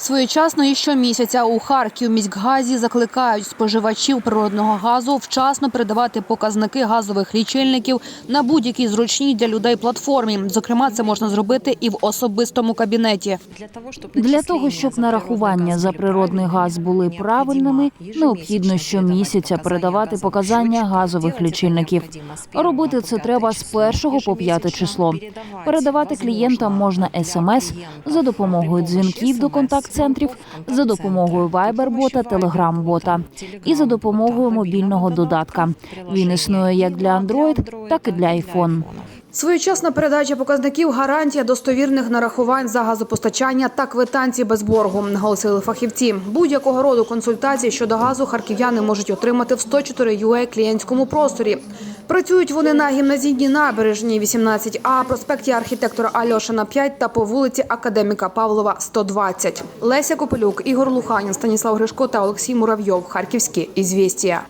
Своєчасно і щомісяця у Харків міськгазі закликають споживачів природного газу вчасно передавати показники газових лічильників на будь-якій зручній для людей платформі. Зокрема, це можна зробити і в особистому кабінеті. Для того, щоб нарахування за природний газ були правильними, необхідно щомісяця передавати показання газових лічильників. Робити це треба з 1 по 5 число. Передавати клієнтам можна смс за допомогою дзвінків до контакт-центрів, за допомогою Viber-бота, Telegram-бота і за допомогою мобільного додатка. Він існує як для Android, так і для iPhone. Своєчасна передача показників гарантія достовірних нарахувань за газопостачання та квитанції без боргу, наголосили фахівці. Будь-якого роду консультації щодо газу харків'яни можуть отримати в 104 UA клієнтському просторі. Працюють вони на гімназійній набережній 18А, проспекті архітектора Альошина 5 та по вулиці Академіка Павлова 120. Леся Копелюк, Ігор Луханін, Станіслав Гришко та Олексій Муравйов. Харківські ізвістія.